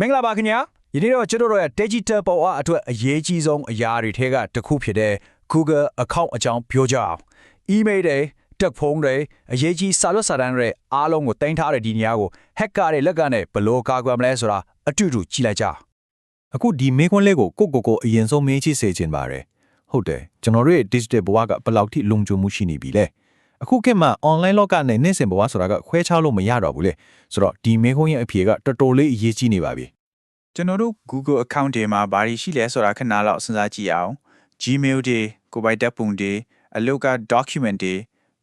မင်္ဂလာပါခင်ဗျာယနေ့တော့ကျွန်တော်တို့ရဲ့ digital ပေါ်အအတွက်အရေးကြီးဆုံးအရာတွေထဲကတစ်ခုဖြစ်တဲ့ Google account အကြောင်းပြောကြအောင် email တွေတက်ဖုန်းတွေအရေးကြီးစာရွက်စာတမ်းတွေအားလုံးကိုတင်ထားတဲ့ဒီနေရာကို hacker တွေလက်ကနေဘယ်လိုကာကွယ်မလဲဆိုတာအတူတူကြည့်လိုက်ကြအောင်အခုဒီမေခွန်းလေးကိုကိုကိုကိုအရင်ဆုံးမေးချိစေချင်ပါတယ်ဟုတ်တယ်ကျွန်တော်တို့ရဲ့ digital ဘဝကဘယ်လောက်ထိလုံခြုံမှုရှိနေပြီလဲ အခုခေတ်မှာ online လောကနဲ့နေ့စဉ်ဘဝဆိုတာကခွဲခြားလို့မရတော့ဘူးလေဆိုတော့ဒီမေခွန်းရဲ့အဖြေကတော်တော်လေးအရေးကြီးနေပါပြီကျွန်တော်တို့ Google account တွေမှာဘာတွေရှိလဲဆိုတာခဏလောက်စဉ်းစားကြည့်အောင် Gmail တွေကိုယ်ပိုင်တပ်ပုံတွေအလုပ်က document တွေ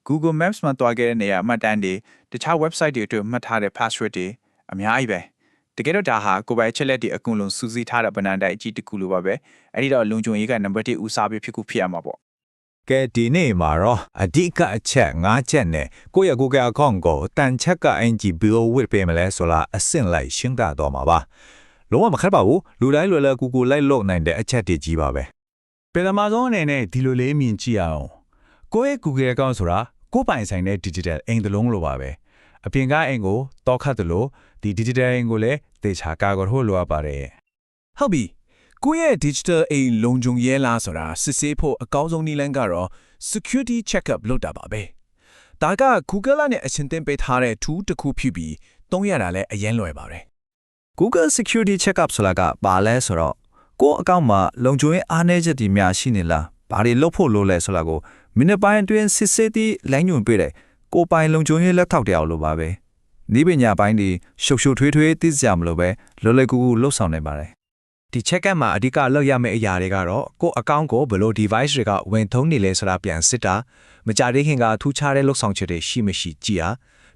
Google Maps မှာတွားခဲ့တဲ့နေရာအမှတ်တမ်းတွေတခြား website တွေအတွက်မှတ်ထားတဲ့ password တွေအများကြီးပဲတကယ်တော့ဒါဟာကိုယ်ပိုင်အချက်လက်တွေအကုန်လုံးစူးစီးထားတဲ့ဗဏ္ဍာတိုက်အကြီးတစ်ခုလိုပါပဲအဲ့ဒီတော့လုံခြုံရေးကနံပါတ်1ဦးစားပေးဖြစ်ခုဖြစ်ရမှာပေါ့ ကဲဒီနေ့မှာတော့အဓိကအချက်၅ချက်နဲ့ကိုယ့်ရဲ့ Google account ကိုတန်ချက်ကအင်ဂျီဘီလိုဝစ်ပေးမလဲဆိုလားအဆင့်လိုက်ရှင်းတာတော့မှာပါလုံးဝမခက်ပါဘူးလူတိုင်းလွယ်လွယ်ကူကူလိုက်လို့နိုင်တဲ့အချက်တွေကြီးပါပဲပထမဆုံးအနေနဲ့ဒီလိုလေးမြင်ကြည့်အောင်ကိုယ့်ရဲ့ Google account ဆိုတာကိုယ်ပိုင်ဆိုင်တဲ့ digital အိမ်တစ်လုံးလိုပါပဲအပြင်ကအိမ်ကိုတောက်ခတ်တယ်လို့ဒီ digital အိမ်ကိုလည်းသေချာကာကွယ်ဖို့လိုအပ်ပါတယ်ဟုတ်ပြီ ကိုယ့်ရဲ့ digital အိမ်လုံခြုံရဲလားဆိုတာစစ်ဆေးဖို့အကောင်းဆုံးနည်းလမ်းကတော့ security checkup လုပ်တာပါပဲဒါက Google နဲ့အရှင်သင်ပေးထားတဲ့ tool တစ်ခုဖြစ်ပြီးသုံးရတာလည်းအရင်လွယ်ပါတယ် Google Security Checkup ဆိုတာကဘာလဲဆိုတော့ကိုယ့်အကောင့်မှာလုံခြုံရေးအားနည်းချက်တွေများရှိနေလားဘာတွေလုပ်ဖို့လိုလဲဆိုတာကိုမိနစ်ပိုင်းအတွင်းစစ်ဆေးပြီးလိုင်းညွှန်ပေးတယ်ကိုယ်ပိုင်လုံခြုံရေးလက်ထောက်တရားလိုပါပဲဒီပညာပိုင်းတွေရှုပ်ရှုပ်ထွေးထွေးသိစရာမလိုပဲလွယ်လွယ်ကူကူလှုပ်ဆောင်နိုင်ပါတယ် ဒီ check-up မှာအဓိကလောက်ရမယ့်အရာတွေကတော့ကိုယ့်အကောင့်ကိုဘယ်လို device တွေကဝင်ထုံးနေလဲဆိုတာပြန်စစ်တာမကြသေးခင်ကထူးခြားတဲ့လှုပ်ဆောင်ချက်တွေရှိမရှိကြည့်ရ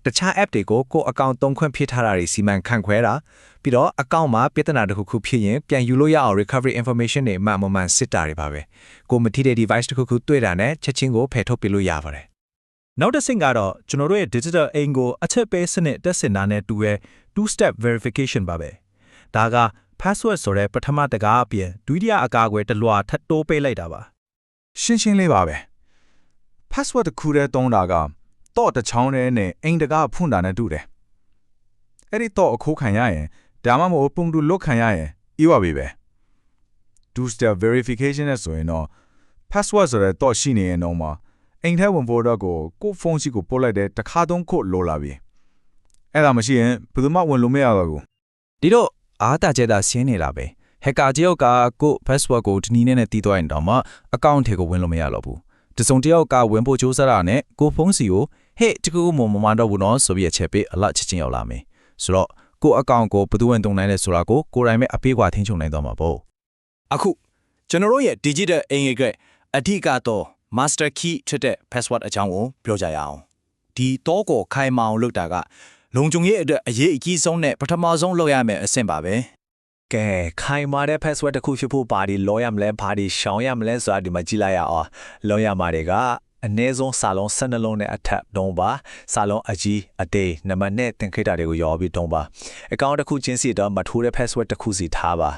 တခြား app တွေကိုကိုယ့်အကောင့်သုံးခွင့်ဖြစ်ထားတာတွေစီမံခန့်ခွဲတာပြီးတော့အကောင့်မှာပြဿနာတစ်ခုခုဖြစ်ရင်ပြန်ယူလို့ရအောင် recovery information တွေမှန်မှန်မှန်စစ်တာတွေပါပဲကိုမထိတဲ့ device တစ်ခုခုတွေ့တာနဲ့ချက်ချင်းကိုဖယ်ထုတ်ပြလို့ရပါတယ်နောက်တစ်ဆင့်ကတော့ကျွန်တော်တို့ရဲ့ digital အိမ်ကိုအချက်ပေးစနစ်တက်ဆင်တာနဲ့တူရဲ two step verification ပါပဲဒါက password ဆိုတဲ့ပထမတကားအပြင်ဒုတိယအကာအကွယ်တစ်လွှာထပ်တိုးပေးလိုက်တာပါရှင်းရှင်းလေးပါပဲ password တစ်ခုတည်းတုံးတာကတော့တစ်ချောင်းတည်းနဲ့အိမ်တကားဖွင့်တာနဲ့တူတယ်အဲ့ဒီတော့အခုခံရရင်ဒါမှမဟုတ်ပုံတူလွတ်ခံရရင်ဤပါပြီပဲ two step verification နဲ့ဆိုရင်တော့ password ဆိုတဲ့တော့ရှိနေရင်တော့မှအိမ်ထဲဝင်ဖို့တော့ကိုကိုယ့်ဖုန်းရှိကိုပို့လိုက်တဲ့တစ်ခါသုံးခုလိုလာပြီအဲ့ဒါမရှိရင်ဘယ်သူမှဝင်လို့မရတော့ဘူးဒီတော့ အားတာကျက်တာဆင်းနေတာပဲ hacker တယောက်ကကိုယ့် password ကိုဒီနည်းနဲ့တီးသွားရင်တော့မှ account ထဲကိုဝင်လို့မရတော့ဘူးတစုံတစ်ယောက်ကဝင်ဖို့ကြိုးစားတာနဲ့ကိုယ့်ဖုန်းစီကိုဟဲ့တကူမမမတော့ဘူးနော်ဆိုပြီးချက်ပေးအလတ်ချက်ချင်းရောက်လာမယ်ဆိုတော့ကိုယ့် account ကိုဘယ်သူဝင်တုံနိုင်လဲဆိုတာကိုကိုယ်တိုင်ပဲအပေးကွာထင်းချုံနိုင်တော့မှာပေါ့အခုကျွန်တော်တို့ရဲ့ digital အိမ်ရဲ့အဓိကတော့ master key ဖြစ်တဲ့ password အကြောင်းကိုပြောကြရအောင်ဒီတော့ကိုခိုင်မအောင်လုပ်တာက လုံခြုံရေးအတွက်အရေးအကြီးဆုံးနဲ့ပထမဆုံးလုပ်ရမယ့်အဆင့်ပါပဲကဲခိုင်မာတဲ့ password တစ်ခုဖြစ်ဖို့ပါဒီလောရမလဲဘာဒီရှောင်ရမလဲဆိုတာဒီမှာကြည့်လိုက်ရအောင်လောရမှာတွေကအနည်းဆုံးစာလုံး12လုံးနဲ့အထက်တုံးပါစာလုံးအကြီးအသေးနံပါတ်နဲ့သင်ခိတာတွေကိုရောပြီးတုံးပါအကောင့်တစ်ခုချင်းစီတော့မထိုးတဲ့ password တစ်ခုစီထားပါ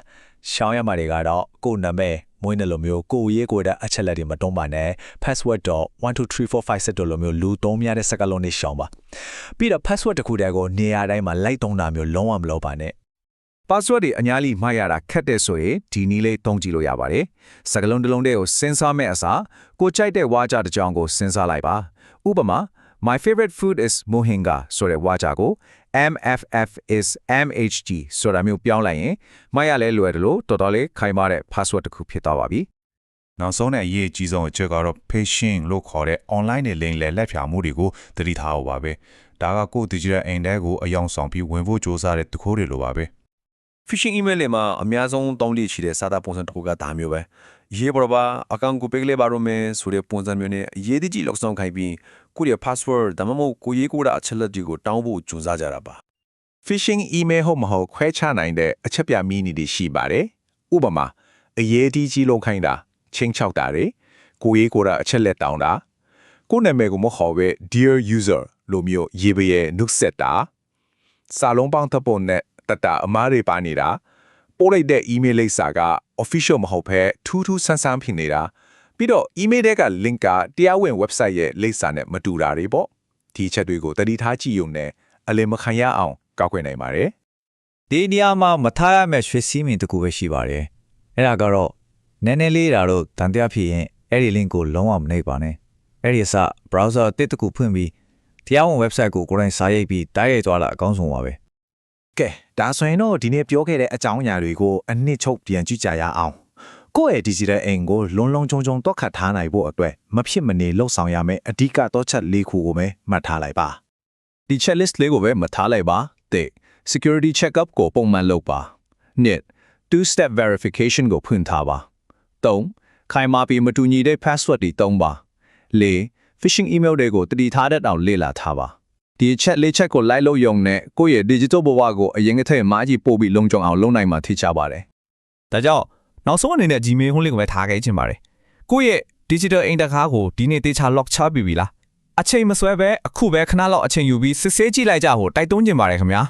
ရှောင်ရမှာတွေကတော့ကိုယ်နာမည် မွေးနေ့လိုမျိုးကိုယ်ရေးကိုယ်တဲ့အချက်လက်တွေမတုံးပါနဲ့ password တော့12345တို့လိုမျိုးလူသုံးများတဲ့စကားလုံးတွေရှောင်ပါပြီးတော့ password တစ်ခုတည်းကိုနေရာတိုင်းမှာလိုက်တုံးတာမျိုးလုံးဝမလုပ်ပါနဲ့ password တွေအများကြီးမှတ်ရတာခက်တဲ့ဆိုရင်ဒီနည်းလေးသုံးကြည့်လို့ရပါတယ်စကလုံးတစ်လုံးတည်းကိုစဉ်းစားမဲ့အစားကိုကြိုက်တဲ့ဝါကြတစ်ကြောင်ကိုစဉ်းစားလိုက်ပါဥပမာ my favorite food is mohinga ဆိုတဲ့ဝါကြကို mff is mhg ဆိုတာမျိုးပြောင်းလိုက်ရင်မှတ်ရလဲလွယ်တယ်လို့တော်တော်လေးခိုင်မာတဲ့ password တစ်ခုဖြစ်သွားပါပြီနောက်ဆုံးနဲ့အရေးအကြီးဆုံးအချက်ကတော့ phishing လို့ခေါ်တဲ့ online နဲ့ link လဲလက်ဖြာမှုတွေကိုသတိထားဖို့ပါပဲဒါကကိုယ့် digital အိမ်ထဲကိုအယောင်ဆောင်ပြီးဝင်ဖို့စ조사တဲ့တခိုးတွေလိုပါပဲ phishing email တွေမှာအများဆုံးတောင်းတရှိတဲ့စာသားပုံစံတစ်ခုကဒါမျိုးပဲ ရေးပေါ်ပါအကောင့်ကိုပေးကလေးပါတော့မယ်ဆိုတဲ့ပုံစံမျိုးနဲ့ရေးတိကြီးလောက်ဆောင်ခိုင်းပြီးကိုယ့်ရဲ့ password ဒါမှမဟုတ်ကိုရေးကိုတာအချက်လက်တွေကိုတောင်းဖို့ကြိုးစားကြတာပါ phishing email ဟုတ်မဟုတ်ခွဲခြားနိုင်တဲ့အချက်ပြမီနီတွေရှိပါတယ်ဥပမာအရေးကြီးကြီးလုံးခိုင်းတာချင်းချောက်တာတွေကိုရေးကိုတာအချက်လက်တောင်းတာကိုယ့်နာမည်ကိုမခေါ်ပဲ dear user လို့မျိုးရေးပရဲ့နှုတ်ဆက်တာစာလုံးပေါင်းသပုံနဲ့တတအမားတွေပါနေတာ ပို့လိုက်တဲ့ email လိပ်စာက official မဟုတ်ဘဲထူးထူးဆန်းဆန်းဖြစ်နေတာပြီးတော့ email တွေက link ကတရားဝင် website ရဲ့လိပ်စာနဲ့မတူတာတွေပေါ့ဒီအချက်တွေကိုတတိထားကြည့်ုံနဲ့အလင်မခံရအောင်ကောက်ွယ်နိုင်ပါတယ်ဒီနေရာမှာမထားရမယ့်ရွှေစီးမင်တစ်ခုပဲရှိပါတယ်အဲ့ဒါကတော့နည်းနည်းလေးတာတော့တန်တရားဖြစ်ရင်အဲ့ဒီ link ကိုလုံးဝမနှိပ်ပါနဲ့အဲ့ဒီအစ browser အသစ်တစ်ခုဖွင့်ပြီးတရားဝင် website ကိုကိုယ်တိုင်စာရိုက်ပြီးတိုက်ရိုက်သွားတာအကောင်းဆုံးပါပဲကဲ ဒါဆိုရင်တော့ဒီနေ့ပြောခဲ့တဲ့အကြောင်းအရာတွေကိုအနှစ်ချုပ်ပြန်ကြည့်ကြရအောင်ကိုယ့်ရဲ့ digital အိမ်ကိုလုံးလုံးချုံချုံတော့ခတ်ထားနိုင်ဖို့အတွက်မဖြစ်မနေလှုပ်ဆောင်ရမယ့်အဓိကတော့ချက်၄ခုကိုပဲမှတ်ထားလိုက်ပါဒီ checklist လေးကိုပဲမထားလိုက်ပါတဲ့ security checkup ကိုပုံမှန်လုပ်ပါနှစ် two step verification ကိုဖွင့်ထားပါ၃ခိုင်မာပြီးမတူညီတဲ့ password တွေသုံးပါ၄ phishing email တွေကိုတတိထားတဲ့တောင်လေ့လာထားပါ ဒီ check လေးချက်ကိုလိုက်လို့ယုံနဲ့ကိုယ့်ရဲ့ digital ဘဝကိုအရင်ကတည်းကမာကြီးပို့ပြီးလုံခြုံအောင်လုပ်နိုင်မှာထိချပါတယ်ဒါကြောင့်နောက်ဆုံးအနေနဲ့ Gmail ဟိုလင့်ကိုပဲထားခဲ့ချင်ပါတယ်ကိုယ့်ရဲ့ digital အိမ်တကားကိုဒီနေ့တေချာ lock ချပြီးပြီလားအချိန်မဆွဲပဲအခုပဲခဏလောက်အချိန်ယူပြီးစစ်ဆေးကြည့်လိုက်ကြဖို့တိုက်တွန်းချင်ပါတယ်ခင်ဗျာ